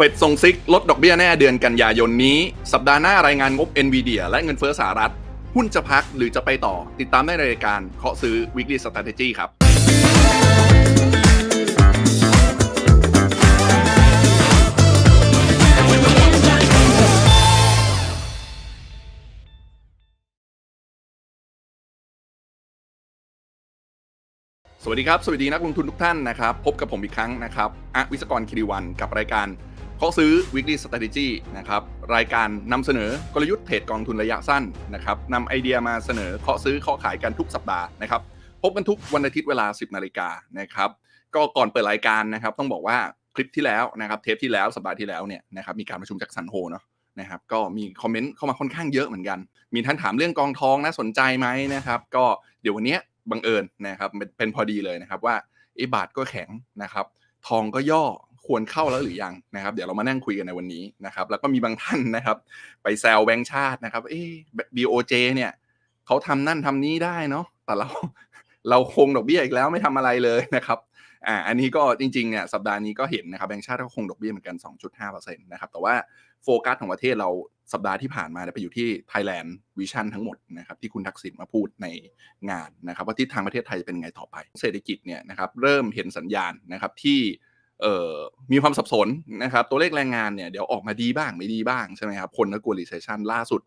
เฟดส่งซิกลดดอกเบี้ยแน่เดือนกันยายนนี้ สัปดาห์หน้ารายงานงบ NVIDIA และเงินเฟ้อสหรัฐ หุ้นจะพักหรือจะไปต่อ ติดตามได้ในรายการเคาะซื้อ Weekly Strategy ครับ สวัสดีครับ สวัสดีนักลงทุนทุกท่านนะครับ พบกับผมอีกครั้งนะครับอะวิศกรคิริวันกับรายการ เคาะซื้อ weekly strategy นะครับรายการนำเสนอกลยุทธ์เทรดกองทุนระยะสั้นนะครับนำไอเดียมาเสนอเคาะซื้อเคาะขายกันทุกสัปดาห์นะครับพบกันทุกวันอาทิตย์เวลา 10นาฬิกานะครับก็ก่อนเปิดรายการนะครับต้องบอกว่าคลิปที่แล้วนะครับเทปที่แล้วสัปดาห์ที่แล้วเนี่ยนะครับมีการประชุมจากสันโฮเนาะนะครับก็มีคอมเมนต์เข้ามาค่อนข้างเยอะเหมือนกัน มีท่านถามเรื่องกองทองน่าสนใจไหมนะครับก็เดี๋ยววันนี้บังเอิญนะครับเป็นเป็นพอดีเลยนะครับว่าไอ้บาทก็แข็งนะครับทองก็ย่อ ควรเข้าแล้วหรือยังนะครับ เดี๋ยวเรามานั่งคุยกันในวันนี้นะครับ แล้วก็มีบางท่านนะครับ ไปแซวแบงค์ชาตินะครับ เอ๊ะ BOJ เนี่ยเขาทำนั่นทำนี้ได้เนาะแต่เราเราคงดอกเบี้ยอีกแล้วไม่ทำอะไรเลยนะครับอ่าอันนี้ก็จริงๆเนี่ยสัปดาห์นี้ก็เห็นนะครับแบงค์ชาติก็คงดอกเบี้ยเหมือนกัน 2.5%นะครับแต่ว่าโฟกัสของประเทศเราสัปดาห์ที่ผ่านมาเนี่ยไปอยู่ที่ Thailand Vision ทั้งหมดนะครับที่คุณทักษิณมาพูดในงานนะครับว่าทิศทางประเทศไทยจะเป็นไงต่อไป เศรษฐกิจเนี่ยนะครับเริ่มเห็นสัญญาณนะครับที่ มีความสับสนนะครับ ตัวเลขแรงงานเนี่ยเดี๋ยวออกมาดีบ้างไม่ดีบ้างใช่ไหมครับคนก็กลัว recession ล่าสุด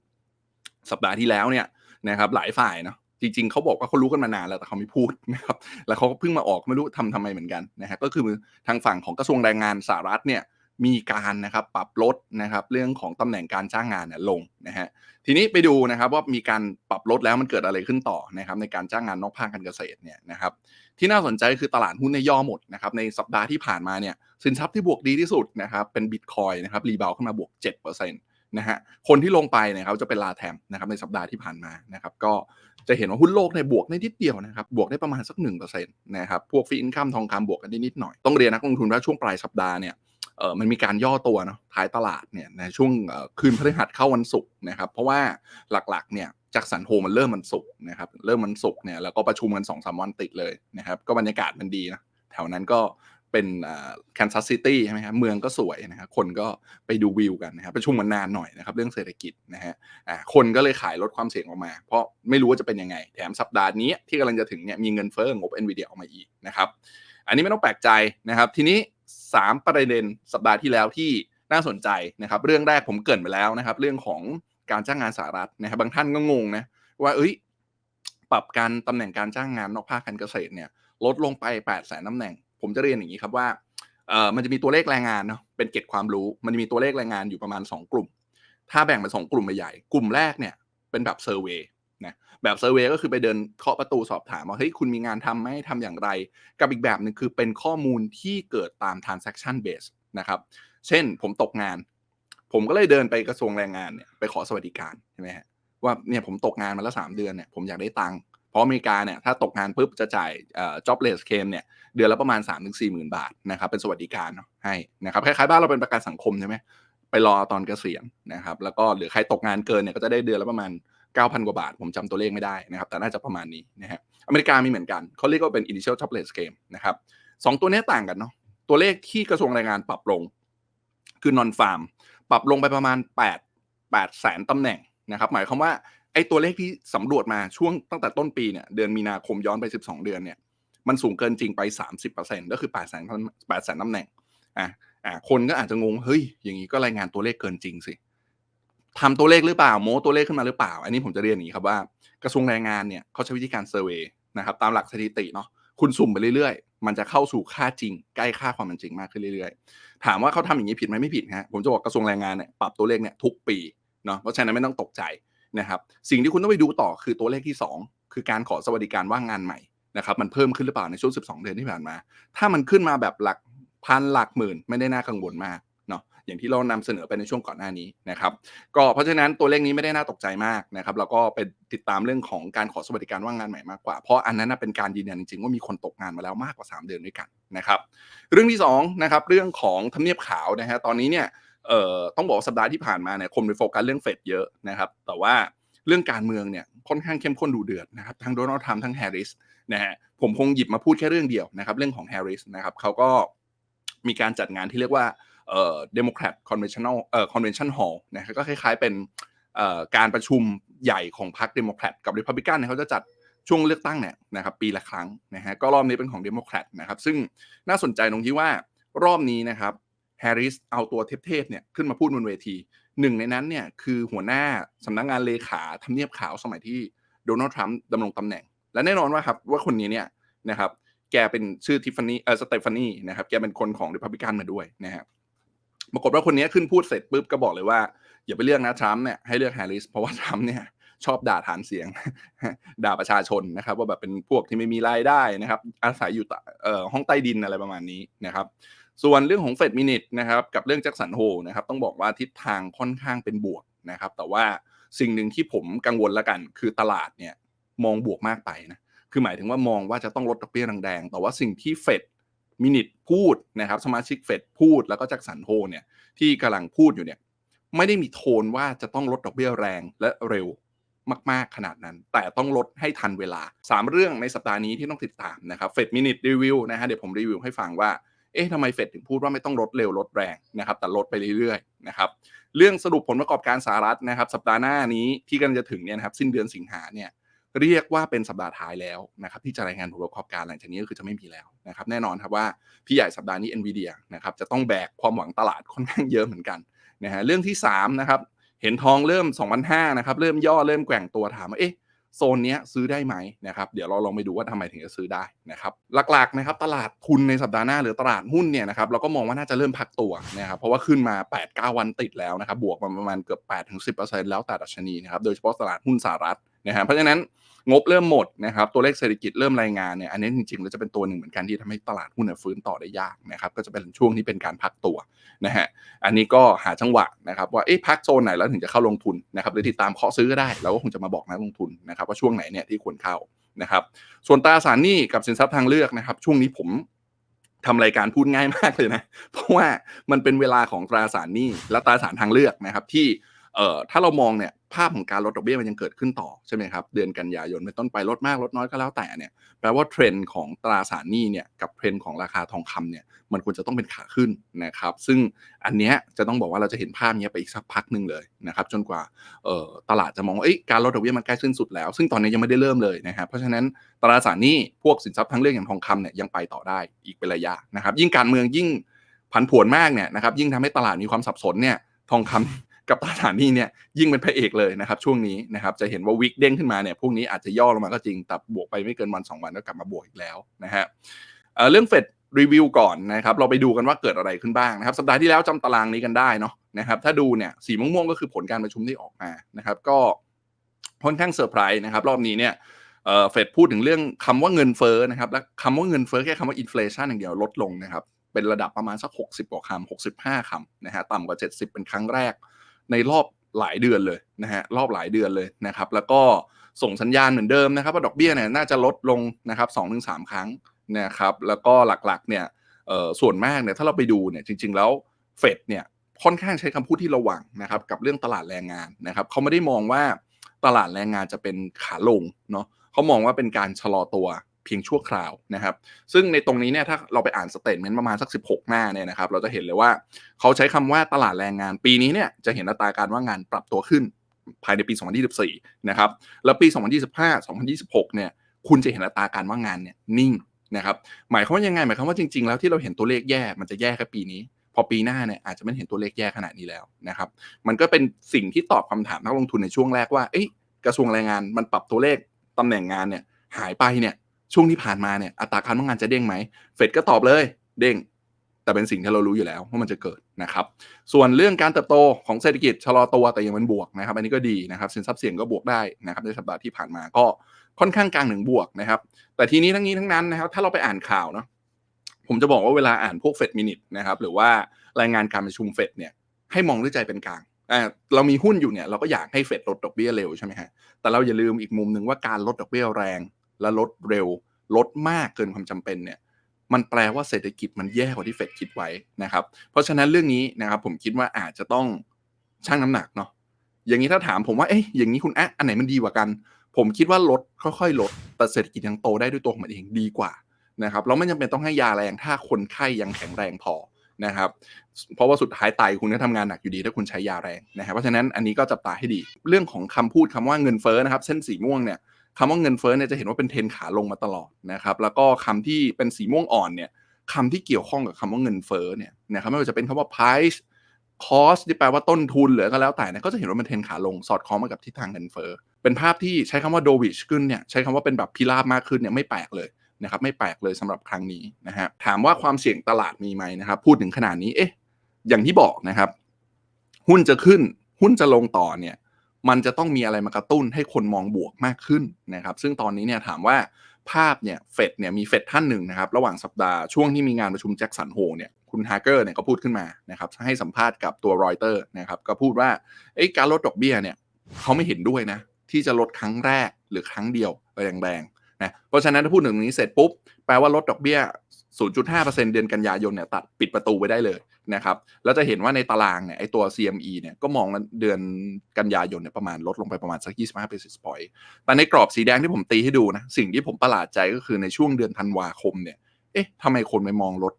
สัปดาห์ที่แล้วเนี่ยนะครับหลายฝ่ายเนาะจริงๆเขาบอกว่าเขารู้กันมานานแล้วแต่เขาไม่พูดนะครับแล้วเขาก็เพิ่งมาออกไม่รู้ทำทำไมเหมือนกันนะฮะก็คือทางฝั่งของกระทรวงแรงงานสหรัฐเนี่ยมีการนะครับปรับลดนะครับเรื่องของตำแหน่งการจ้างงานเนี่ยลงนะฮะทีนี้ไปดูนะครับว่ามีการปรับลดแล้วมันเกิดอะไรขึ้นต่อนะครับในการจ้างงานนอกภาคการเกษตรเนี่ยนะครับ ที่น่าสนใจคือตลาดหุ้นในย่อหมดนะครับในสัปดาห์ที่ผ่านมาเนี่ยสินทรัพย์ที่บวกดีที่สุดนะครับเป็นบิตคอยนะครับรีบาวขึ้นมาบวก7%นะฮะคนที่ลงไปนี่ยครับจะเป็นลาแทมนะครับในสัปดาห์ที่ผ่านมานะครับก็จะเห็นว่าหุ้นโลกในบวกได้นิดเดียวนะครับบวกได้ประมาณสัก1%นะครับพวกฟีอินคัมทองคำบวกกันได้นิดหน่อย ต้องเรียนนักลงทุนว่าช่วงปลายสัปดาห์เนี่ยเออมันมีการย่อตัวเนาะท้ายตลาดเนี่ยในช่วงคืนพฤหัสเข้าวันศุกร์นะครับเพราะว่าหลักๆเนี่ย จากสันโฮมันเริ่มมันศุกนะครับ เริ่มมันศุกเนี่ยแล้วก็ประชุมกันสองสามวันติดเลยนะครับ ก็บรรยากาศมันดีนะแถวนั้นก็เป็นแคนซัสซิตี้ใช่ไหมครับเมืองก็สวยนะครับคนก็ไปดูวิวกันนะครับประชุมมันนานหน่อยนะครับเรื่องเศรษฐกิจนะฮะอ่าคนก็เลยขายลดความเสี่ยงออกมา เพราะไม่รู้ว่าจะเป็นยังไง แถมสัปดาห์นี้ที่กำลังจะถึงเนี่ยมีเงินเฟ้องบ NVIDIA ออกมาอีกนะครับ อันนี้ไม่ต้องแปลกใจนะครับ ทีนี้ 3 ประเด็นสัปดาห์ที่แล้วที่น่าสนใจนะครับ เรื่องแรกผมเกรินไปแล้วนะครับ เรื่องของ การจ้างงานสหรัฐนะครับบางท่านก็งงนะว่าเอ้ยปรับการตำแหน่งการจ้างงานนอกภาคการเกษตรเนี่ยลดลงไป8 0 0แสนตำแหน่ง ผมจะเรียนอย่างนี้ครับว่าเอ่อมันจะมีตัวเลขแรงงานเนาะเป็นเก็บความรู้ มันจะมีตัวเลขแรงงานอยู่ประมาณ 2 กลุ่ม ถ้าแบ่งเป็นสองกลุ่มใหญ่กลุ่มแรกเนี่ยเป็นแบบเซอร์เวยนะแบบเซอร์เวยก็คือไปเดินเคาะประตูสอบถามว่าเฮ้ยคุณมีงานทำไหมทำอย่างไร กับอีกแบบหนึ่งคือเป็นข้อมูลที่เกิดตาม transaction base นะครับ เช่นผมตกงาน ผมก็เลยเดินไปกระทรวงแรงงานเนี่ยไปขอสวัสดิการใช่ไหมฮะว่าเนี่ยผมตกงานมาแล้วสามเดือนเนี่ยผมอยากได้ตังค์เพราะอเมริกาเนี่ยถ้าตกงานปุ๊บจะจ่ายเอ่อ jobless claim เนี่ยเดือนละประมาณ 3 4 0 0 0 0บาทนะครับเป็นสวัสดิการให้นะครับคล้ายๆบ้านเราเป็นประกันสังคมใช่ไหมไปรอตอนเกษียณนะครับแล้วก็หรือใครตกงานเกินเนี่ยก็จะได้เดือนละประมาณ 9,000 กว่าบาท ผมจำตัวเลขไม่ได้นะครับแต่น่าจะประมาณนี้นะฮะอเมริกามีเหมือนกันเขาเรียกว่าเป็น initial jobless claim นะครับสองตัวนี้ต่างกันเนาะตัวเลขที่กระทรวงแรงงานปรับลงคือ non farm ปรับลงไปประมาณ 8 8แสนตำแหน่งนะครับ หมายความว่าไอ้ตัวเลขที่สำรวจมาช่วงตั้งแต่ต้นปีเนี่ยเดือนมีนาคมย้อนไป 12 เดือนเนี่ยมันสูงเกินจริงไป 30%ก็คือ8แสน8แสนตำแหน่งอะอะคนก็อาจจะงงเฮ้ยอย่างนี้ก็รายงานตัวเลขเกินจริงสิทำตัวเลขหรือเปล่าโม้ตัวเลขขึ้นมาหรือเปล่า อันนี้ผมจะเรียนอย่างนี้ครับว่ากระทรวงแรงงานเนี่ยเขาใช้วิธีการเซอร์เวยนะครับตามหลักสถิติเนาะคุณสุ่มไปเรื่อย มันจะเข้าสู่ค่าจริง ใกล้ค่าความเป็นจริงมากขึ้นเรื่อยๆ ถามว่าเขาทำอย่างนี้ผิดไหมไม่ผิดฮะผมจะบอกกระทรวงแรงงานเนี่ยปรับตัวเลขเนี่ยทุกปีเนาะเพราะฉะนั้นไม่ต้องตกใจนะครับ สิ่งที่คุณต้องไปดูต่อคือตัวเลขที่ 2 คือการขอสวัสดิการว่างงานใหม่นะครับมันเพิ่มขึ้นหรือเปล่าในช่วง 12 เดือนที่ผ่านมา ถ้ามันขึ้นมาแบบหลักพันหลักหมื่นไม่ได้น่ากังวลมาก อย่างที่เรานำเสนอไปในช่วงก่อนหน้านี้นะครับก็เพราะฉะนั้นตัวเลขนี้ไม่ได้น่าตกใจมากนะครับแล้วก็เป็นติดตามเรื่องของการขอสวัสดิการว่างงานใหม่มากกว่า เพราะอันนั้นเป็นการยืนยันจริงๆว่ามีคนตกงานมาแล้วมากกว่า 3 เดือนด้วยกันนะครับเรื่องที่2นะครับเรื่องของทำเนียบขาวนะฮะตอนนี้เนี่ยเอ่อต้องบอกสัปดาห์ที่ผ่านมาเนี่ยคนไปโฟกัสเรื่องเฟดเยอะนะครับแต่ว่าเรื่องการเมืองเนี่ยค่อนข้างเข้มข้นดูเดือดนะครับทั้งโดนัลด์ทรัมป์ทั้งแฮร์ริสนะฮะผมคงหยิบมาพูดแค่เรื่องเดียวนะครับเรื่องของแฮร์ริสนะครับเขาก็มีการจัดงานที่เรียกว่า เอ่อ Democrat Conventional เอ่อ Convention Hall นะครับก็คล้าย ๆเป็นเอ่อการประชุมใหญ่ของพรรคเดโมแครตกับ Republican เนี่ยเขาจะจัดช่วงเลือกตั้งเนี่ยนะครับปีละครั้งนะฮะก็รอบนี้เป็นของเดโมแครตนะครับซึ่งน่าสนใจตรงที่ว่ารอบนี้นะครับแฮร์ริสเอาตัวเทพๆเนี่ยขึ้นมาพูดบนเวทีหนึ่งในนั้นเนี่ยคือหัวหน้าสำนักงานเลขาทำเนียบขาวสมัยที่โดนัลด์ทรัมป์ดำรงตำแหน่ง และแน่นอนว่าครับว่าคนนี้เนี่ยนะครับแกเป็นชื่อทิฟฟานี่เออสเตฟานีนะครับแกเป็นคนของริพับลิกันมาด้วยนะฮะ ปรากฏว่าคนนี้ขึ้นพูดเสร็จปุ๊บก็บอกเลยว่า อย่าไปเลือกนะทรัมป์เนี่ยให้เลือกแฮร์ริสเพราะว่าทรัมป์เนี่ยชอบด่าฐานเสียง ด่าประชาชนนะครับ ว่าแบบเป็นพวกที่ไม่มีรายได้นะครับ อาศัยอยู่เอ่อห้องใต้ดินอะไรประมาณนี้นะครับ ส่วนเรื่องของเฟดมินิทนะครับกับเรื่องแจ็คสันโฮนะครับต้องบอกว่าทิศทางค่อนข้างเป็นบวกนะครับ แต่ว่าสิ่งหนึ่งที่ผมกังวลล้วกัน คือตลาดเนี่ยมองบวกมากไปนะคือหมายถึงว่ามองว่าจะต้องลดดอกเบี้ยแรงๆแต่ว่าสิ่งที่เฟด มินิทพูดนะครับสมาชิกเฟดพูดแล้วก็แจ็คสันโฮเนี่ยที่กำลังพูดอยู่เนี่ยไม่ได้มีโทนว่าจะต้องลดดอกเบี้ยแรงและเร็วมาก ๆ ขนาดนั้น แต่ต้องลดให้ทันเวลา 3 เรื่องในสัปดาห์นี้ที่ต้องติดตามนะครับเฟดมินิทรีวิวนะฮะเดี๋ยวผมรีวิวให้ฟังว่าเอ๊ะทำไมเฟดถึงพูดว่าไม่ต้องลดเร็วลดแรงนะครับแต่ลดไปเรื่อยๆนะครับเรื่องสรุปผลประกอบการสหรัฐนะครับสัปดาห์หน้านี้ที่กำลังจะถึงเนี่ยนะครับสิ้นเดือนสิงหาเนี่ย เรียกว่าเป็นสัปดาห์ท้ายแล้วนะครับที่จะรายงานผลประกอบการหลังจากนี้ก็คือจะไม่มีแล้วนะครับแน่นอนครับว่าพี่ใหญ่สัปดาห์นี้ NVIDIA นะครับจะต้องแบกความหวังตลาดค่อนข้างเยอะเหมือนกันนะฮะเรื่องที่3นะครับเห็นทองเริ่ม2,500นะครับเริ่มย่อเริ่มแกว่งตัวถามว่าเอ๊ะโซนนี้ซื้อได้ไหมนะครับเดี๋ยวเราลองไปดูว่าทำไมถึงจะซื้อได้นะครับหลักๆนะครับตลาดทุนในสัปดาห์หน้าหรือตลาดหุ้นเนี่ยนะครับเราก็มองว่าน่าจะเริ่มพักตัวนะครับเพราะว่าขึ้นมา 8-9 วันติดแล้วนะครับบวกมาประมาณเกือบ8-10%แล้วแต่ดัชนีนะครับโดยเฉพาะตลาดหุ้นสหรัฐ นะฮะเพราะฉะนั้นงบเริ่มหมดนะครับตัวเลขเศรษฐกิจเริ่มรายงานเนี่ยอันนี้จริงๆแล้วจะเป็นตัวหนึ่งเหมือนกันที่ทำให้ตลาดหุ้นฟื้นต่อได้ยากนะครับก็จะเป็นช่วงที่เป็นการพักตัวนะฮะอันนี้ก็หาจังหวะนะครับว่าเอ๊ะพักโซนไหนแล้วถึงจะเข้าลงทุนนะครับหรือติดตามเคาะซื้อก็ได้เราก็คงจะมาบอกนักลงทุนนะครับว่าช่วงไหนเนี่ยที่ควรเข้านะครับส่วนตราสารหนี้กับสินทรัพย์ทางเลือกนะครับช่วงนี้ผมทำรายการพูดง่ายมากเลยนะ เพราะว่ามันเป็นเวลาของตราสารหนี้และตราสารทางเลือกนะครับที่เอ่อถ้าเรามองเนี่ย ภาพของการลดดอกเบี้ยมันยังเกิดขึ้นต่อใช่ไหมครับ เดือนกันยายนเป็นต้นไปลดมากลดน้อยก็แล้วแต่เนี่ยแปลว่าเทรนด์ของตราสารหนี้เนี่ยกับเทรนด์ของราคาทองคำเนี่ยมันควรจะต้องเป็นขาขึ้นนะครับ ซึ่งอันเนี้ยจะต้องบอกว่าเราจะเห็นภาพเนี้ยไปอีกสักพักหนึ่งเลยนะครับ จนกว่าตลาดจะมองว่าเอ้การลดดอกเบี้ยมันใกล้สิ้นสุดแล้ว ซึ่งตอนนี้ยังไม่ได้เริ่มเลยนะครับเพราะฉะนั้นตราสารหนี้พวกสินทรัพย์ทางเลือกอย่างทองคำเนี่ยยังไปต่อได้อีกเป็นระยะนะครับ ยิ่งการเมืองยิ่งผันผวนมากเนี่ยนะครับยิ่งทำให้ตลาดมีความสับสนเนี่ยทองคำ กับตราสารนี้เนี่ยยิ่งเป็นพระเอกเลยนะครับช่วงนี้นะครับจะเห็นว่าวิกเด้งขึ้นมาเนี่ยพวกนี้อาจจะย่อลงมาก็จริงแต่บวกไปไม่เกินวัน 2 วันก็กลับมาบวกอีกแล้วนะฮะเรื่องเฟดรีวิวก่อนนะครับเราไปดูกันว่าเกิดอะไรขึ้นบ้างนะครับสัปดาห์ที่แล้วจำตารางนี้กันได้เนาะนะครับถ้าดูเนี่ยสีม่วงๆก็คือผลการประชุมที่ออกมานะครับก็ค่อนข้างเซอร์ไพรส์นะครับรอบนี้เนี่ยเฟดพูดถึงเรื่องคำว่าเงินเฟ้อนะครับและคำว่าเงินเฟ้อแค่คำว่าอินฟลชันอย่างเดียวลดลงนะครับเป็นระดับประมาณสัก 60 กว่าคำ65 คำนะฮะต่ำกว่า 70 เป็นครั้งแรก ในรอบหลายเดือนเลยนะฮะรอบหลายเดือนเลยนะครับ แล้วก็ส่งสัญญาณเหมือนเดิมนะครับว่าดอกเบี้ยเนี่ยน่าจะลดลงนะครับสองถึงสามครั้งนะครับแล้วก็หลักๆเนี่ยเออส่วนมากเนี่ยถ้าเราไปดูเนี่ยจริง ๆ แล้วเฟดเนี่ยค่อนข้างใช้คำพูดที่ระวังนะครับกับเรื่องตลาดแรงงานนะครับเขาไม่ได้มองว่าตลาดแรงงานจะเป็นขาลงเนาะเขามองว่าเป็นการชะลอตัว เพียงชั่วคราวนะครับ ซึ่งในตรงนี้เนี่ยถ้าเราไปอ่านสเตทเมนต์ประมาณสัก 16 หน้าเนี่ยนะครับ เราจะเห็นเลยว่าเขาใช้คำว่าตลาดแรงงานปีนี้เนี่ยจะเห็นอัตราการว่างงานปรับตัวขึ้นภายในปี 2024 นะครับ แล้วปี 2025 2026 เนี่ย คุณจะเห็นอัตราการว่างงานเนี่ยนิ่งนะครับ หมายความว่ายังไง หมายความว่าจริง ๆ แล้วที่เราเห็นตัวเลขแย่ มันจะแย่แค่ปีนี้ พอปีหน้าเนี่ยอาจจะไม่เห็นตัวเลขแย่ขนาดนี้แล้วนะครับ มันก็เป็นสิ่งที่ตอบคำถามนักลงทุนในช่วงแรกว่า เอ้ยกระทรวงแรงงานมันปรับตัวเลขตำแหน่งงานเนี่ยหายไปเนี่ย ช่วงที่ผ่านมาเนี่ยอัตราการว่างงานจะเด้งไหมเฟดก็ตอบเลยเด้ง แต่เป็นสิ่งที่เรารู้อยู่แล้วว่ามันจะเกิดนะครับ ส่วนเรื่องการเติบโตของเศรษฐกิจชะลอตัวแต่ยังเป็นบวกนะครับ อันนี้ก็ดีนะครับสินทรัพย์เสี่ยงก็บวกได้นะครับในสัปดาห์ที่ผ่านมาก็ค่อนข้างกลางหนึ่งบวกนะครับ แต่ทีนี้ทั้งนี้ทั้งนั้นนะครับ ถ้าเราไปอ่านข่าวเนาะผมจะบอกว่าเวลาอ่านพวกเฟดมินิทนะครับหรือว่ารายงานการประชุมเฟดเนี่ยให้มองด้วยใจเป็นกลางเรามีหุ้นอยู่เนี่ยเราก็อยากให้เฟดลดดอกเบี้ยเร็วใช่ไหมฮะแต่เราอย่าลืมอีกมุมหนึ่งว่าการลดดอกเบี้ยแรง และลดเร็ว ลดมากเกินความจำเป็นเนี่ยมันแปลว่าเศรษฐกิจมันแย่กว่าที่เฟดคิดไว้นะครับ เพราะฉะนั้นเรื่องนี้นะครับผมคิดว่าอาจจะต้องชั่งน้ำหนักเนาะอย่างนี้ถ้าถามผมว่าเอ๊ะอย่างนี้คุณอะอันไหนมันดีกว่ากัน ผมคิดว่าลดค่อยๆ ลดแต่เศรษฐกิจยังโตได้ด้วยตัวของมันเองดีกว่านะครับแล้วไม่จำเป็นต้องให้ยาแรงถ้าคนไข้ยังแข็งแรงพอนะครับ เพราะว่าสุดท้ายไตคุณก็ทำงานหนักอยู่ดี ถ้าคุณใช้ยาแรงนะครับเพราะฉะนั้นอันนี้ก็จับตาให้ดี เรื่องของคำพูดคำว่าเงินเฟ้อนะครับ เส้นสีม่วงเนี่ย คำว่าเงินเฟ้อเนี่ยจะเห็นว่าเป็นเทนขาลงมาตลอดนะครับ แล้วก็คำที่เป็นสีม่วงอ่อนเนี่ยคำที่เกี่ยวข้องกับคำว่าเงินเฟ้อเนี่ยนะครับไม่ว่าจะเป็นคำว่า price cost ที่แปลว่าต้นทุนหรือก็แล้วแต่เนี่ยก็จะเห็นว่ามันเทนขาลงสอดคล้องมากับทิศทางเงินเฟ้อเป็นภาพที่ใช้คำว่าโดวิชขึ้นเนี่ยใช้คำว่าเป็นแบบพิราบมากขึ้นเนี่ยไม่แปลกเลยนะครับไม่แปลกเลยสำหรับครั้งนี้นะฮะถามว่าความเสี่ยงตลาดมีไหมนะครับ พูดถึงขนาดนี้เอ๊ะอย่างที่บอกนะครับ หุ้นจะขึ้นหุ้นจะลงต่อเนี่ย มันจะต้องมีอะไรมากระตุ้นให้คนมองบวกมากขึ้นนะครับ ซึ่งตอนนี้เนี่ยถามว่าภาพเนี่ยเฟดเนี่ยมีเฟดท่านหนึ่งนะครับ ระหว่างสัปดาห์ช่วงที่มีงานประชุมแจ็คสันโฮเนี่ยคุณฮาร์เกอร์เนี่ยก็พูดขึ้นมานะครับให้สัมภาษณ์กับตัวรอยเตอร์นะครับก็พูดว่าเอ้การลดดอกเบี้ยเนี่ยเขาไม่เห็นด้วยนะ ที่จะลดครั้งแรกหรือครั้งเดียวแรงๆนะเพราะฉะนั้นถ้าพูดถึงนี้เสร็จปุ๊บแปลว่าลดดอกเบี้ย 0.5%เดือนกันยายนเนี่ยตัดปิดประตูไว้ได้เลยนะครับ แล้วจะเห็นว่าในตารางเนี่ยไอตัว CME เนี่ยก็มองเดือนกันยายนเนี่ยประมาณลดลงไปประมาณสัก 25 basis point แต่ในกรอบสีแดงที่ผมตีให้ดูนะ สิ่งที่ผมประหลาดใจก็คือในช่วงเดือนธันวาคมเนี่ย เอ๊ะทำไมคนไปมองลด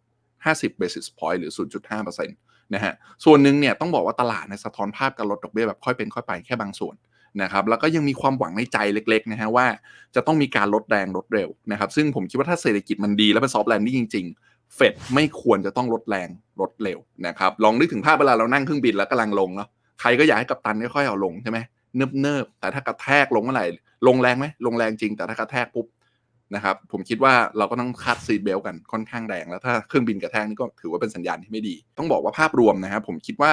50 basis point หรือ 0.5%นะฮะ ส่วนหนึ่งเนี่ยต้องบอกว่าตลาดในสะท้อนภาพการลดดอกเบี้ยแบบค่อยเป็นค่อยไปแค่บางส่วน นะครับแล้วก็ยังมีความหวังในใจเล็กๆนะฮะว่าจะต้องมีการลดแรงลดเร็วนะครับซึ่งผมคิดว่าถ้าเศรษฐกิจมันดีแล้วเป็นซอฟต์แลนดิ้งจริงๆเฟดไม่ควรจะต้องลดแรงลดเร็วนะครับลองนึกถึงภาพเวลาเรานั่งเครื่องบินแล้วกำลังลงเนาะใครก็อยากให้กัปตันค่อยๆเอาลงใช่ไหมเนิบๆแต่ถ้ากระแทกลงเมื่อไหร่ลงแรงไหมลงแรงจริง แต่ถ้ากระแทกปุ๊บ นะครับผมคิดว่าเราก็ต้องคาดซีดเบลกันค่อนข้างแรงแล้วถ้าเครื่องบินกระแทกนี่ก็ถือว่าเป็นสัญญาณที่ไม่ดี ต้องบอกว่าภาพรวมนะครับผมคิดว่า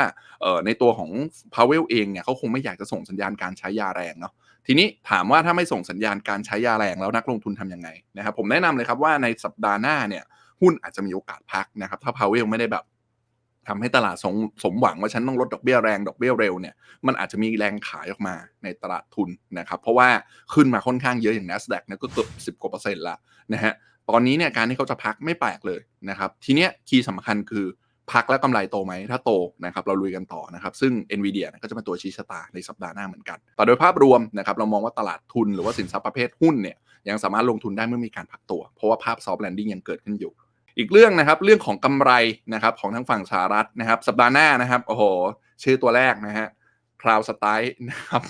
ในตัวของพาวเวลเองเนี่ยเขาคงไม่อยากจะส่งสัญญาณการใช้ยาแรงเนาะทีนี้ถามว่าถ้าไม่ส่งสัญญาณการใช้ยาแรงแล้วนักลงทุนทํำยังไงนะครับผมแนะนำเลยครับว่าในสัปดาห์หน้าเนี่ยหุ้นอาจจะมีโอกาสพักนะครับถ้าพาวเวลไม่ได้แบบ ทำให้ตลาดสมสมหวังว่าฉันต้องลดดอกเบี้ยแรงดอกเบี้ยเร็วเนี่ยมันอาจจะมีแรงขายออกมาในตลาดทุนนะครับเพราะว่าขึ้นมาค่อนข้างเยอะอย่าง NASDAQ เนี่ยก็เกือบสิบกว่าเปอร์เซ็นต์ละนะฮะตอนนี้เนี่ยการที่เขาจะพักไม่แปลกเลยนะครับทีเนี้ยคีย์สำคัญคือพักแล้วกำไรโตไหม ถ้าโตนะครับเราลุยกันต่อนะครับ ซึ่ง NVIDIA ก็จะเป็นตัวชี้ชะตาในสัปดาห์หน้าเหมือนกัน แต่โดยภาพรวมนะครับเรามองว่าตลาดทุนหรือว่าสินทรัพย์ประเภทหุ้นเนี่ยยังสามารถลงทุนได้เมื่อมีการพักตัว เพราะว่าภาพซอฟต์แลนดิ้งยังเกิดขึ้นอยู่ อีกเรื่องนะครับ เรื่องของกำไรนะครับของทางฝั่งสหรัฐนะครับ สัปดาห์หน้านะครับโอ้โหชื่อตัวแรกนะฮะคลาวสไตล์นะครับ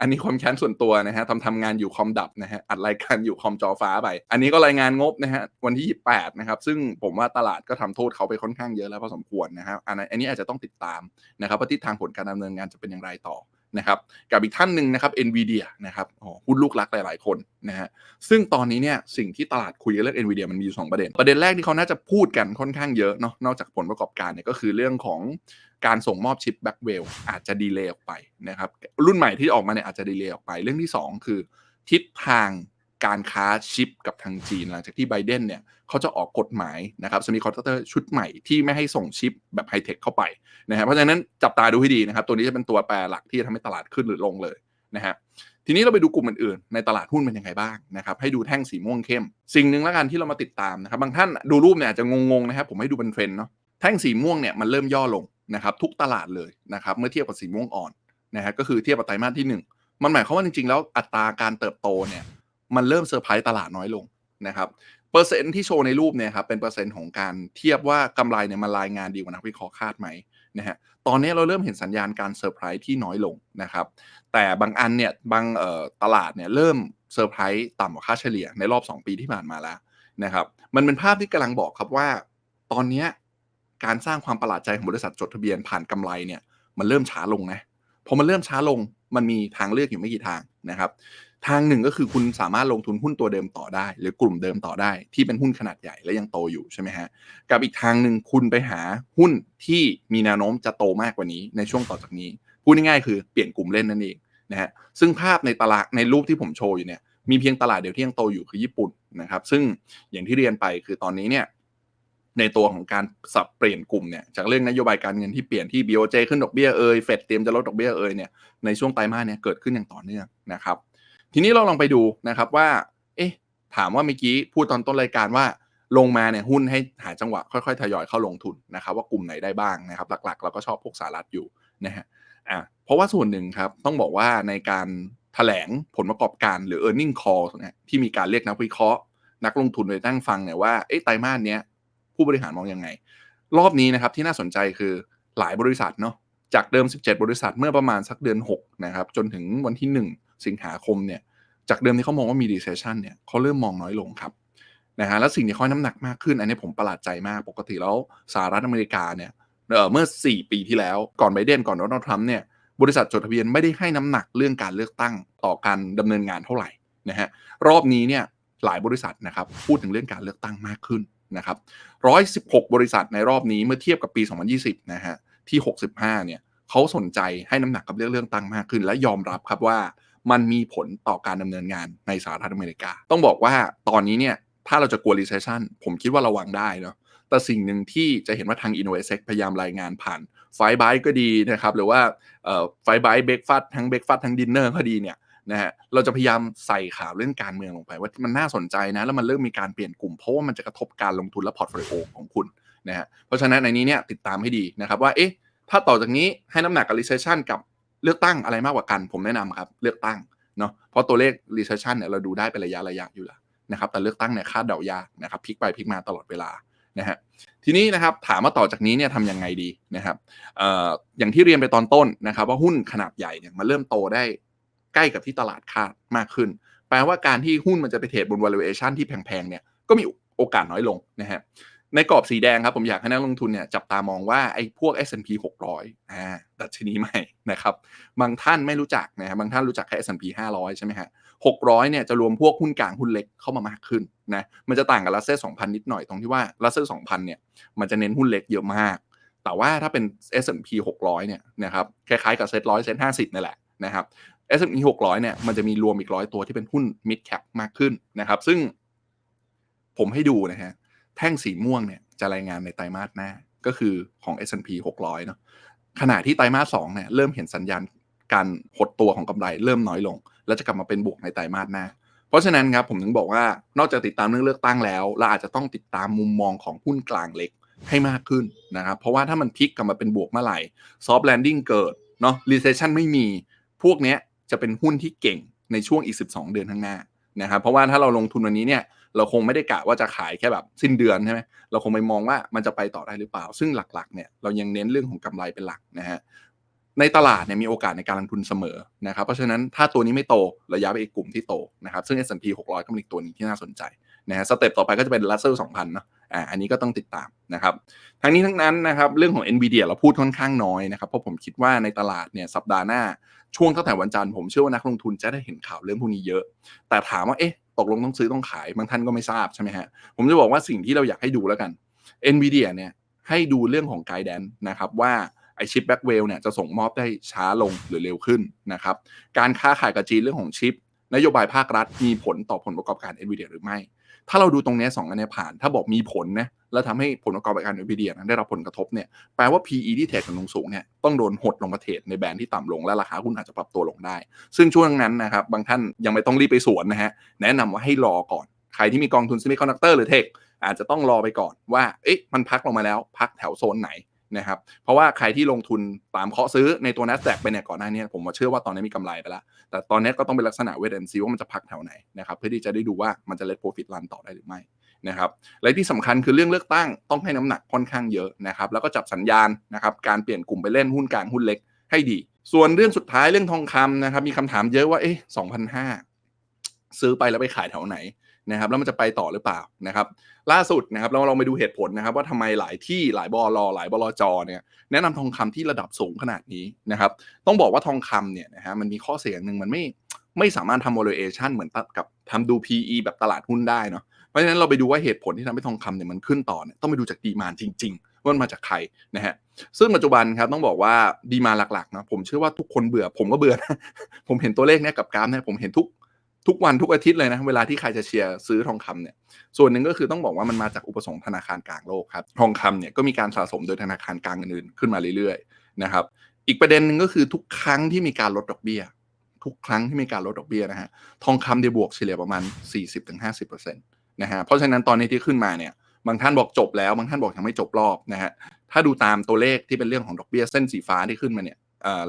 อันนี้ความแค้นส่วนตัวนะฮะทำทำงานอยู่คอมดับนะฮะอัดรายการอยู่คอมจอฟ้าไป อันนี้ก็รายงานงบนะฮะวันที่ 28 นะครับ ซึ่งผมว่าตลาดก็ทำโทษเขาไปค่อนข้างเยอะแล้วพอสมควรนะครับอันนี้อันนี้อาจจะต้องติดตามนะครับว่าทิศทางผลการดำเนินงานจะเป็นอย่างไรต่อ นะครับกับอีกท่านหนึ่งนะครับ NVIDIA นะครับหุ้นลูกรักหลาย ๆ คนนะฮะซึ่งตอนนี้เนี่ยสิ่งที่ตลาดคุยเรื่อง NVIDIA มันมีอยู่สองประเด็น ประเด็นแรกที่เขาน่าจะพูดกันค่อนข้างเยอะเนาะนอกจากผลประกอบการเนี่ยก็คือเรื่องของการส่งมอบชิปแบ็กเวลอาจจะดีเลย์ออกไปนะครับรุ่นใหม่ที่ออกมาเนี่ยอาจจะดีเลย์ออกไป เรื่องที่ 2 คือทิศทาง การค้าชิปกับทางจีน หลังจากที่ไบเดนเนี่ยเขาจะออกกฎหมายนะครับสมีคอนดักเตอร์ชุดใหม่ที่ไม่ให้ส่งชิปแบบไฮเทคเข้าไปนะครับเพราะฉะนั้นจับตาดูให้ดีนะครับ ตัวนี้จะเป็นตัวแปรหลักที่จะทำให้ตลาดขึ้นหรือลงเลยนะฮะทีนี้เราไปดูกลุ่มอื่นๆในตลาดหุ้นเป็นยังไงบ้างนะครับให้ดูแท่งสีม่วงเข้ม สิ่งหนึ่งแล้วกันที่เรามาติดตามนะครับบางท่านดูรูปเนี่ยอาจจะงงๆนะครับผมให้ดูเป็นเทรนเนาะแท่งสีม่วงเนี่ยมันเริ่มย่อลงนะครับทุกตลาดเลยนะครับเมื่อเทียบกับสีม่วงอ่อนนะฮะก็คือเทียบกับไตรมาสที่ 1 มันหมายความว่าจริงๆ แล้วอัตราการเติบโตเนี่ย มันเริ่มเซอร์ไพรส์ตลาดน้อยลงนะครับเปอร์เซ็นต์ที่โชว์ในรูปเนี่ยครับเป็นเปอร์เซ็นต์ของการเทียบว่ากำไรเนี่ยมันรายงานดีกว่านักวิเคราะห์คาดไหมนะฮะตอนนี้เราเริ่มเห็นสัญญาณการเซอร์ไพรส์ที่น้อยลงนะครับแต่บางอันเนี่ยบางตลาดเนี่ยเริ่มเซอร์ไพรส์ต่ำกว่าค่าเฉลี่ยในรอบ 2 ปีที่ผ่านมาแล้วนะครับมันเป็นภาพที่กำลังบอกครับว่า ตอนนี้การสร้างความประหลาดใจของบริษัทจดทะเบียนผ่านกำไรเนี่ยมันเริ่มช้าลงนะพอมันเริ่มช้าลงมันมีทางเลือกอยู่ไม่กี่ทางนะครับ ทางหนึ่งก็คือคุณสามารถลงทุนหุ้นตัวเดิมต่อได้ หรือกลุ่มเดิมต่อได้ ที่เป็นหุ้นขนาดใหญ่และยังโตอยู่ใช่ไหมฮะกับอีกทางหนึ่งคุณไปหาหุ้นที่มีแนวโน้มจะโตมากกว่านี้ในช่วงต่อจากนี้พูดง่ายๆคือเปลี่ยนกลุ่มเล่นนั่นเองนะฮะซึ่งภาพในตลาดในรูปที่ผมโชว์อยู่เนี่ยมีเพียงตลาดเดียวที่ยังโตอยู่คือญี่ปุ่นนะครับซึ่งอย่างที่เรียนไปคือตอนนี้เนี่ยในตัวของการสับเปลี่ยนกลุ่มเนี่ยจากเรื่องนโยบายการเงินที่เปลี่ยนที่ BOJ ขึ้นดอกเบี้ยเอยเฟดเตรียมจะลดดอกเบี้ยเอยเนี่ยในช่วงไตรมาสเนี่ยเกิดขึ้นอย่างต่อเนื่องนะครับ ทีนี้เราลองไปดูนะครับว่า เอ๊ะ ถามว่าเมื่อกี้พูดตอนต้นรายการว่าลงมาเนี่ยหุ้นให้หาจังหวะค่อยๆทยอยเข้าลงทุนนะครับว่ากลุ่มไหนได้บ้างนะครับ หลักๆ เราก็ชอบพวกสารัฐอยู่นะฮะอ่าเพราะว่าส่วนหนึ่งครับต้องบอกว่าในการแถลงผลประกอบการหรือ e a r n i n g call เนี่ยที่มีการเรียกนักวิเคราะห์ นักลงทุนไปนั่งฟังเนี่ยว่าเอ๊ะไตรมาสเนี้ยผู้บริหารมองยังไง รอบนี้นะครับที่น่าสนใจคือหลายบริษัทเนาะจากเดิม 17 บริษัทเมื่อประมาณสักเดือน6นะครับจนถึงวันที่1 สิงหาคมเนี่ยจากเดิมที่เขามองว่ามี recession เนี่ยเขาเริ่มมองน้อยลงครับนะฮะแล้วสิ่งที่เขาให้น้ำหนักมากขึ้น อันนี้ผมประหลาดใจมากปกติแล้วสหรัฐอเมริกาเนี่ยเอ่อเมื่อ 4 ปีที่แล้วก่อนไบเดนก่อนโดนัลด์ทรัมป์เนี่ยบริษัทจดทะเบียนไม่ได้ให้น้ำหนักเรื่องการเลือกตั้งต่อการดำเนินงานเท่าไหร่นะฮะรอบนี้เนี่ยหลายบริษัทนะครับพูดถึงเรื่องการเลือกตั้งมากขึ้นนะครับ116 บริษัทในรอบนี้เมื่อเทียบกับปี 2020 นะฮะที่ 65 เนี่ยเขาสนใจให้น้ำหนักกับเรื่องเรื่องตั้งมากขึ้น และยอมรับครับว่า มันมีผลต่อการดำเนินงานในสหรัฐอเมริกา ต้องบอกว่าตอนนี้เนี่ยถ้าเราจะกลัว recession ผมคิดว่าระวังได้เนาะแต่สิ่งหนึ่งที่จะเห็นว่าทาง Innovate พยายามรายงานผ่านไฟบายก็ดีนะครับหรือว่าไฟบายเบรกฟัดทั้งเบรกฟัดทั้งดินเนอร์ก็ดีเนี่ยนะฮะเราจะพยายามใส่ข่าวเรื่องการเมืองลงไป ว่ามันน่าสนใจนะแล้วมันเริ่มมีการเปลี่ยนกลุ่มเพราะว่ามันจะกระทบการลงทุนและพอร์ตโฟลิโอของคุณนะฮะเพราะฉะนั้นในนี้เนี่ยติดตามให้ดีนะครับว่าเอ๊ะถ้าต่อจากนี้ให้น้ำหนักกับ recession กับ เลือกตั้งอะไรมากกว่ากัน ผมแนะนำครับ เลือกตั้งเนาะเพราะตัวเลข recession เนี่ยเราดูได้เป็นระยะระยะอยู่แล้วนะครับแต่เลือกตั้งเนี่ยคาดเดายากนะครับพลิกไปพลิกมาตลอดเวลานะฮะทีนี้นะครับถามว่าต่อจากนี้เนี่ยทำยังไงดีนะครับเอ่ออย่างที่เรียนไปตอนต้นนะครับ ว่าหุ้นขนาดใหญ่เนี่ยมันเริ่มโตได้ใกล้กับที่ตลาดคาดมากขึ้น แปลว่าการที่หุ้นมันจะไปเทรดบน valuation ที่แพงๆเนี่ยก็มีโอกาสน้อยลงนะฮะ ในกรอบสีแดงครับ ผมอยากให้นักลงทุนเนี่ยจับตามองว่าไอ้พวก S&P 600อ่าดัชนีใหม่นะครับบางท่านไม่รู้จักนะฮะบางท่านรู้จักแค่ S&P 500 ใช่ไหมฮะ600เนี่ยจะรวมพวกหุ้นกลางหุ้นเล็กเข้ามามากขึ้นนะมันจะต่างกับลัสเซอร์2,000 นิดหน่อยตรงที่ว่าลัสเซอร์2,000เนี่ยมันจะเน้นหุ้นเล็กเยอะมาก แต่ว่าถ้าเป็น S&P 600เนี่ยนะครับคล้ายๆกับเซ็ตร้อยเซ็ตห้าสิบนั่แหละนะครับ S&P 600เนี่ยมันจะมีรวมอีกร้อยตัวที่เป็นหุ้น mid cap มากขึ้นนะครับซึ่งผมให้ดูนะฮะ ท่งสีม่วงเนี่ยจะรายงานในไตรมาสหน้าก็คือของ S&P 600 เนาะขณะที่ไตรมาส2เนี่ยเริ่มเห็นสัญญาณการหดตัวของกำไรเริ่มน้อยลง แล้วจะกลับมาเป็นบวกในไตรมาสหน้า เพราะฉะนั้นครับผมถึงบอกว่านอกจากติดตามเรื่องเลือกตั้งแล้วเราอาจจะต้องติดตามมุมมองของหุ้นกลางเล็กให้มากขึ้นนะครับ เพราะว่าถ้ามันพลิกกลับมาเป็นบวกเมื่อไหร่ซอฟต์แลนดิ้งเกิดเนาะรีเซชชันไม่มี พวกเนี้ยจะเป็นหุ้นที่เก่งในช่วงอีก 12 เดือนข้างหน้านะครับเพราะว่าถ้าเราลงทุนวันนี้เนี่ย เราคงไม่ได้กะว่าจะขายแค่แบบสิ้นเดือนใช่ไหมเราคงไปมองว่ามันจะไปต่อได้หรือเปล่า ซึ่งหลักๆเนี่ยเรายังเน้นเรื่องของกำไรเป็นหลักนะฮะในตลาดเนี่ยมีโอกาสในการลงทุนเสมอนะครับเพราะฉะนั้นถ้าตัวนี้ไม่โตระยะไปอีกกลุ่มที่โตนะครับซึ่ง S&P 600 ก็เป็นอีกตัวนึงที่น่าสนใจนะฮะสเต็ปต่อไปก็จะเป็น Russell 2000เนาะอ่าอันนี้ก็ต้องติดตามนะครับทั้งนี้ทั้งนั้นนะครับเรื่องของ NVIDIA เราพูดค่อนข้างน้อยนะครับเพราะผมคิดว่าในตลาดเนี่ยสัปดาห์หน้าช่วงตั้งแต่วันจันทร์ผมเชื่อว่านักลงทุนจะได้เห็นข่าวเรื่องพวกนี้เยอะ แต่ถามว่าเอ๊ะ ตกลงต้องซื้อต้องขายบางท่านก็ไม่ทราบใช่ไหมฮะผมจะบอกว่าสิ่งที่เราอยากให้ดูแล้วกัน NVIDIA เนี่ยให้ดูเรื่องของไกด์แดนนะครับว่าไอชิปแบ็กเวลเนี่ยจะส่งมอบได้ช้าลงหรือเร็วขึ้นนะครับการค้าขายกับจีนเรื่องของชิป นโยบายภาครัฐมีผลต่อผลประกอบการ NVIDIA หรือไม่ ถ้าเราดูตรงนี้สองอันนี้ผ่าน ถ้าบอกมีผลนะแล้วทำให้ผลประกอบการ NVIDIA นั้นได้รับผลกระทบเนี่ยแปลว่า PE ที่เทรดกันลงสูงเนี่ยต้องโดนหดลงมาเทรดในแบรนด์ที่ต่ำลงและราคาหุ้นอาจจะปรับตัวลงได้ ซึ่งช่วงนั้นนะครับบางท่านยังไม่ต้องรีบไปสวนนะฮะแนะนำว่าให้รอก่อน ใครที่มีกองทุนซิมิคอนดักเตอร์หรือเทคอาจจะต้องรอไปก่อนว่าเอ๊ะมันพักลงมาแล้วพักแถวโซนไหน นะครับเพราะว่าใครที่ลงทุนตามเคาะซื้อในตัว NASDAQ ไปเนี่ยก่อนหน้านี้ผมว่าเชื่อว่าตอนนี้มีกำไรไปแล้วแต่ตอนนี้ก็ต้องเป็นลักษณะเวทแอนซีว่ามันจะพักแถวไหนนะครับเพื่อที่จะได้ดูว่ามันจะเลทโปรฟิตรันต่อได้หรือไม่นะครับและที่สำคัญคือเรื่องเลือกตั้งต้องให้น้ำหนักค่อนข้างเยอะนะครับแล้วก็จับสัญญาณนะครับการเปลี่ยนกลุ่มไปเล่นหุ้นกลางหุ้นเล็กให้ดี ส่วนเรื่องสุดท้ายเรื่องทองคำนะครับมีคำถามเยอะว่าเอ๊ะ2,500ซื้อไปแล้วไปขายแถวไหน นะครับแล้วมันจะไปต่อหรือเปล่านะครับล่าสุดนะครับเราลองไปดูเหตุผลนะครับ ว่าทำไมหลายที่หลายบลหลายบลจเนี่ยแนะนำทองคำที่ระดับสูงขนาดนี้นะครับต้องบอกว่าทองคำเนี่ยนะฮะมันมีข้อเสียหนึ่งมันไม่ไม่สามารถทำ valuation เหมือนกับทำดู PE แบบตลาดหุ้นได้เนาะเพราะฉะนั้นเราไปดูว่าเหตุผลที่ทำให้ทองคำเนี่ยมันขึ้นต่อเนี่ยต้องไปดูจากดีมานจริงๆว่ามันมาจากใครนะฮะซึ่งปัจจุบันครับต้องบอกว่าดีมาหลักๆนะผมเชื่อว่าทุกคนเบื่อผมก็เบื่อนะผมเห็นตัวเลขเนี้ยกับกราฟเนี่ยผมเห็นทุก ทุกวันทุกอาทิตย์เลยนะ เวลาที่ใครจะเชียร์ซื้อทองคำเนี่ยส่วนหนึ่งก็คือต้องบอกว่ามันมาจากอุปสงค์ธนาคารกลางโลกครับทองคำเนี่ยก็มีการสะสมโดยธนาคารกลางอื่นๆขึ้นมาเรื่อยๆนะครับอีกประเด็นหนึ่งก็คือทุกครั้งที่มีการลดดอกเบี้ย ทุกครั้งที่มีการลดดอกเบี้ยนะฮะทองคำเดบวกเฉลี่ยประมาณ 40-50%นะฮะเพราะฉะนั้นตอนนี้ที่ขึ้นมาเนี่ยบางท่านบอกจบแล้วบางท่านบอกยังไม่จบรอบนะฮะถ้าดูตามตัวเลขที่เป็นเรื่องของดอกเบี้ยเส้นสีฟ้าที่ขึ้นมาเนี่ย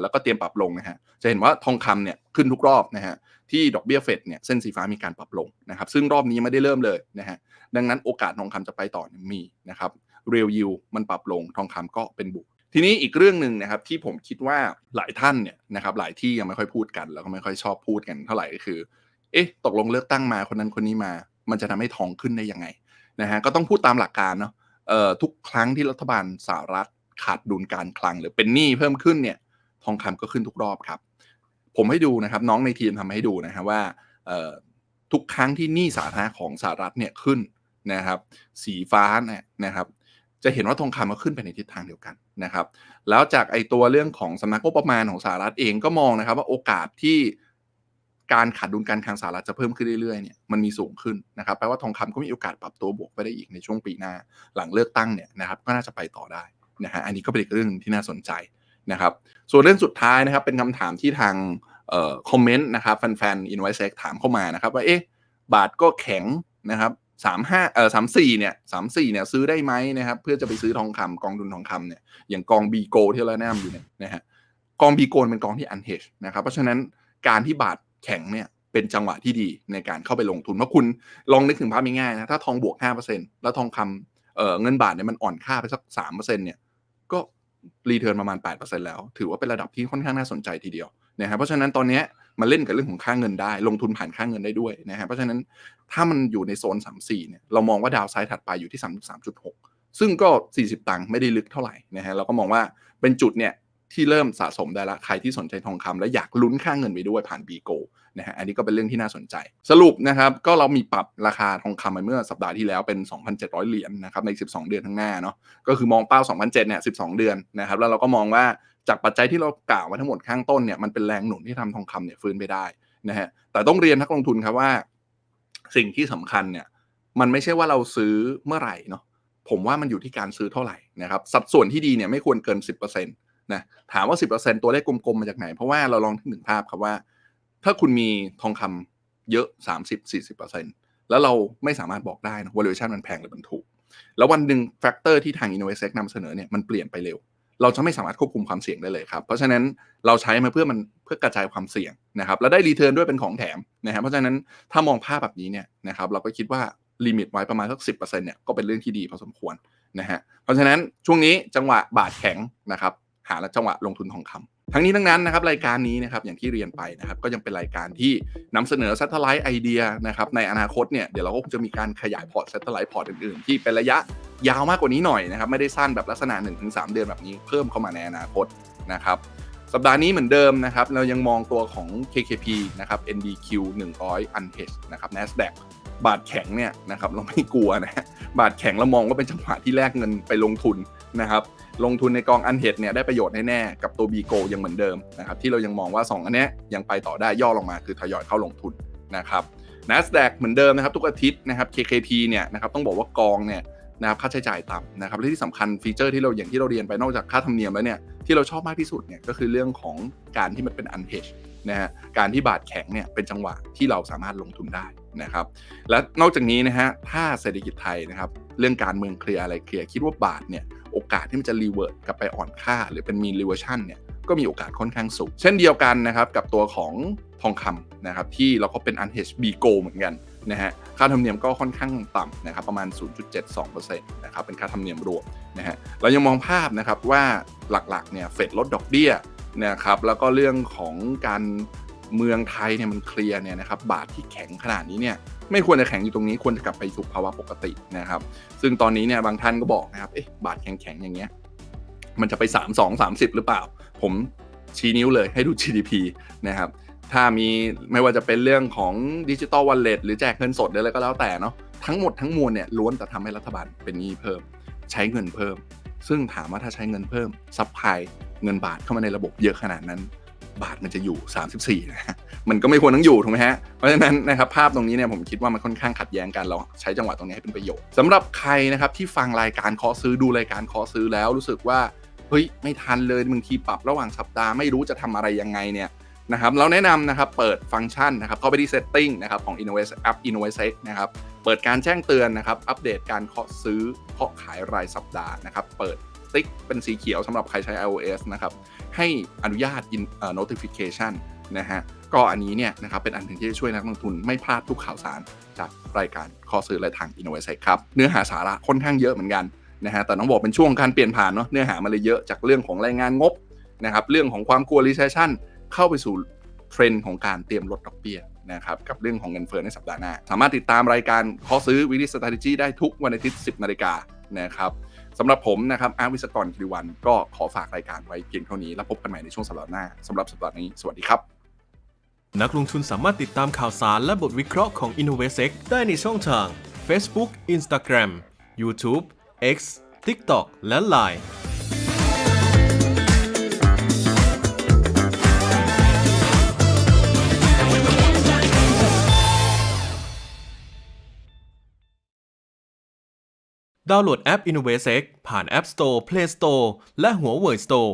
แล้วก็เตรียมปรับลงนะฮะจะเห็นว่าทองคำเนี่ยขึ้นทุกรอบนะฮะ ที่ดอกเบี้ยเฟดเนี่ยเส้นสีฟ้ามีการปรับลงนะครับซึ่งรอบนี้ไม่ได้เริ่มเลยนะฮะดังนั้นโอกาสทองคำจะไปต่อมีนะครับเรียลยูมันปรับลงทองคำก็เป็นบวกทีนี้อีกเรื่องหนึ่งนะครับที่ผมคิดว่าหลายท่านเนี่ยนะครับหลายที่ยังไม่ค่อยพูดกัน แล้วก็ไม่ค่อยชอบพูดกันเท่าไหร่ก็คือ เอ๊ะตกลงเลือกตั้งมาคนนั้นคนนี้มา มันจะทำให้ทองขึ้นได้ยังไงนะฮะก็ต้องพูดตามหลักการเนาะเอ่อทุกครั้งที่รัฐบาลสหรัฐขาดดุลการคลังหรือเป็นหนี้เพิ่มขึ้นเนี่ยทองคำก็ขึ้นทุกรอบครับ ผมให้ดูนะครับ น้องในทีมทำให้ดูนะฮะว่าทุกครั้งที่หนี้สาธารณะของสหรัฐเนี่ยขึ้นนะครับ สีฟ้าเนี่ยนะครับ จะเห็นว่าทองคำก็ขึ้นไปในทิศทางเดียวกันนะครับ แล้วจากไอตัวเรื่องของสำนักงบประมาณของสหรัฐเองก็มองนะครับว่าโอกาสที่การขาดดุลการคลังสหรัฐจะเพิ่มขึ้นเรื่อยๆเนี่ยมันมีสูงขึ้นนะครับแปลว่าทองคำก็มีโอกาสปรับตัวบวกไปได้อีกในช่วงปีหน้า หลังเลือกตั้งเนี่ยนะครับก็น่าจะไปต่อได้นะฮะอันนี้ก็เป็นอีกเรื่องที่น่าสนใจ นะครับ ส่วนเรื่องสุดท้ายนะครับเป็นคำถามที่ทางออคอมเมนต์นะครับแฟนๆ Invest ถามเข้ามานะครับว่าเอ๊ะบาทก็แข็งนะครับสามห้าเอ่อสามสี่เนี่ยสามสี่เนี่ยซื้อได้ไหมนะครับเพื่อจะไปซื้อทองคำกองทุนทองคำเนี่ยอย่างกองบีโกที่เราแนะนำอยู่เนี่ยนะฮะกองบีโกเป็นกองที่อันเฮชนะครับเพราะฉะนั้นการที่บาทแข็งเนี่ยเป็นจังหวะที่ดีในการเข้าไปลงทุน เพราะคุณลองนึกถึงภาพง่ายๆนะถ้าทองบวก 5%แล้วทองคำเเงินบาทเนี่ยมันอ่อนค่าไปสัก 3%เนี่ยก็ รีเทิร์นประมาณ 8%แล้ว ถือว่าเป็นระดับที่ค่อนข้างน่าสนใจทีเดียวนะฮะเพราะฉะนั้นตอนนี้มาเล่นกับเรื่องของค่าเงินได้ ลงทุนผ่านค่าเงินได้ด้วยนะฮะเพราะฉะนั้นถ้ามันอยู่ในโซน 3-4เนี่ยเรามองว่าดาวไซด์ถัดไปอยู่ที่ 33.6 ซึ่งก็ 40 ตังค์ไม่ได้ลึกเท่าไหร่นะฮะเราก็มองว่าเป็นจุดเนี่ย ที่เริ่มสะสมได้ละใครที่สนใจทองคำและอยากลุ้นค่าเงินไปด้วยผ่านบีโกนะฮะอันนี้ก็เป็นเรื่องที่น่าสนใจ สรุปนะครับก็เรามีปรับราคาทองคำไปเมื่อสัปดาห์ที่แล้วเป็น 2,700 เหรียญนะครับใน 12 เดือนข้างหน้าเนาะก็คือมองเป้า 2,700เนี่ย12 เดือนนะครับแล้วเราก็มองว่าจากปัจจัยที่เรากล่าวมาทั้งหมดข้างต้นเนี่ยมันเป็นแรงหนุนที่ทำทองคำเนี่ยฟื้นไปได้นะฮะแต่ต้องเรียนนักลงทุนครับว่า สิ่งที่สำคัญเนี่ยมันไม่ใช่ว่าเราซื้อเมื่อไหร่เนาะผมว่ามันอยู่ที่การซื้อเท่าไหร่นะครับสัดส่วนที่ดีเนี่ยไม่ควรเกิน 10%นะถามว่า 10%ตัวเลขกลมๆมาจากไหน เพราะว่าเราลองถึงภาพครับว่า ถ้าคุณมีทองคำเยอะ 30-40%แล้วเราไม่สามารถบอกได้นะ valuation มันแพงหรือมันถูก แล้ววันหนึ่งแฟกเตอร์ที่ทาง Innovest นำเสนอเนี่ยมันเปลี่ยนไปเร็ว เราจะไม่สามารถควบคุมความเสี่ยงได้เลยครับ เพราะฉะนั้นเราใช้มาเพื่อมันเพื่อกระจายความเสี่ยงนะครับ แล้วได้รีเทิร์นด้วยเป็นของแถมนะครับเพราะฉะนั้นถ้ามองภาพแบบนี้เนี่ยนะครับเราก็คิดว่าลิมิตไว้ประมาณสักสิเนี่ยก็เป็นเรื่องที่ดีพอสมควรนะฮะเพราะฉะนั้นช่วงนี้จังหวะบาทแข็งนะครับ หาจังหวะลงทุนทองคำทั้งนี้ทั้งนั้นนะครับรายการนี้นะครับอย่างที่เรียนไปนะครับก็ยังเป็นรายการที่นำเสนอ Satellite ไอเดียนะครับในอนาคตเนี่ยเดี๋ยวเราก็คงจะมีการขยายพอร์ต Satellite พอร์ตอื่นๆ ที่เป็นระยะยาวมากกว่านี้หน่อยนะครับไม่ได้สั้นแบบลักษณะ 1-3 เดือนแบบนี้เพิ่มเข้ามาในอนาคตนะครับสัปดาห์นี้เหมือนเดิมนะครับเรายังมองตัวของ KKP นะครับ NDQ 100 u n h e d g e นะครับ NASDAQ บาทแข็งเนี่ยนะครับเราไม่กลัวนะบาทแข็งเรามองว่าเป็นจังหวะที่แลกเงินไปลงทุน นะครับลงทุนในกองอันเฮดเนี่ยได้ประโยชน์แน่ๆกับตัวบีโกยังเหมือนเดิมนะครับที่เรายังมองว่า 2 อันนี้ยังไปต่อได้ย่อลงมาคือทยอยเข้าลงทุนนะครับ NASDAQ เหมือนเดิมนะครับทุกอาทิตย์นะครับ KKP เนี่ยนะครับต้องบอกว่ากองเนี่ยนะครับค่าใช้จ่ายต่ำนะครับและที่สำคัญฟีเจอร์ที่เราอย่างที่เราเรียนไปนอกจากค่าธรรมเนียมแล้วเนี่ยที่เราชอบมากที่สุดเนี่ยก็คือเรื่องของการที่มันเป็น unhedged นะฮะการที่บาทแข็งเนี่ยเป็นจังหวะที่เราสามารถลงทุนได้นะครับและนอกจากนี้นะฮะถ้าเศรษฐกิจไทยนะครับเรื่องการเมืองเคลียร์อะไรเคลียร์คิดว่าบาทเนี่ย โอกาสที่มันจะรีเวิร์ดกลับไปอ่อนค่า หรือเป็นมีรีเวอร์ชันเนี่ยก็มีโอกาสค่อนข้างสูง เช่นเดียวกันนะครับกับตัวของทองคำนะครับที่เราก็เป็น unhedged b go เหมือนกันนะฮะค่าธรรมเนียมก็ค่อนข้างต่ำนะครับประมาณ 0.72%นะครับเป็นค่าธรรมเนียมรวมนะฮะเรายังมองภาพนะครับว่าหลักๆเนี่ยเฟดลดดอกเบี้ยนะครับแล้วก็เรื่องของการเมืองไทยเนี่ยมันเคลียร์เนี่ยนะครับบาทที่แข็งขนาดนี้เนี่ย ไม่ควรจะแข็งอยู่ตรงนี้ควรจะกลับไปสู่ภาวะปกตินะครับ ซึ่งตอนนี้เนี่ยบางท่านก็บอกนะครับเอ๊ะบาทแข็งๆอย่างเงี้ยมันจะไป 3 2 30 หรือเปล่า ผมชี้นิ้วเลยให้ดู GDP นะครับถ้ามีไม่ว่าจะเป็นเรื่องของดิจิตอลวอลเล็ตหรือแจกเงินสดอะไรก็แล้วแต่เนาะทั้งหมดทั้งมวลเนี่ยล้วนแต่ทำให้รัฐบาลเป็นหนี้เพิ่ม ใช้เงินเพิ่ม ซึ่งถามว่าถ้าใช้เงินเพิ่มซับไพเงินบาทเข้ามาในระบบเยอะขนาดนั้น บาทมันจะอยู่ 34นะฮะมันก็ไม่ควรต้องอยู่ถูกไหมฮะ เพราะฉะนั้นนะครับภาพตรงนี้เนี่ยผมคิดว่ามันค่อนข้างขัดแย้งกันเราใช้จังหวะตรงนี้ให้เป็นประโยชน์สำหรับใครนะครับที่ฟังรายการคอซื้อดูรายการคอซื้อแล้วรู้สึกว่าเฮ้ยไม่ทันเลยบางทีปรับระหว่างสัปดาห์ไม่รู้จะทำอะไรยังไงเนี่ยนะครับเราแนะนำนะครับเปิดฟังก์ชันนะครับเข้าไปที่ setting นะครับของ Innovate App Innovate นะครับเปิดการแจ้งเตือนนะครับอัปเดตการเคาะซื้อเคาะขายรายสัปดาห์นะครับเปิด ติ๊กเป็นสีเขียวสำหรับใครใช้ iOS นะครับ ให้อนุญาต in, uh, notification นะฮะ ก็อันนี้เนี่ยนะครับเป็นอันหนึ่งที่จะช่วยนักลงทุนไม่พลาดทุกข่าวสารจากรายการข้อซื้อและทาง Innovate ครับ เนื้อหาสาระค่อนข้างเยอะเหมือนกันนะฮะ แต่ต้องบอกเป็นช่วงการเปลี่ยนผ่านเนาะ เนื้อหามันเลยเยอะจากเรื่องของรายงานงบนะครับ เรื่องของความกลัว recession เข้าไปสู่เทรนด์ของการเตรียมลดดอกเบี้ยนะครับกับเรื่องของเงินเฟ้อในสัปดาห์หน้า สามารถติดตามรายการขอซื้อวิดี strategy ได้ทุกวันอาทิตย์ 10 นาฬิกานะครับ สำหรับผมนะครับอาร์วิศกรคิริวันก็ขอฝากรายการไว้เพียงเท่านี้ แล้วพบกันใหม่ในช่วงสัปดาห์หน้าสำหรับสัปดาห์นี้ สวัสดีครับ นักลงทุนสามารถติดตามข่าวสารและบทวิเคราะห์ของ Innovasec ได้ในช่องทาง Facebook, Instagram, YouTube, X, TikTok และ Line ดาวน์โหลดแอป Innovasec ผ่าน App Store, Play Store และ Huawei Store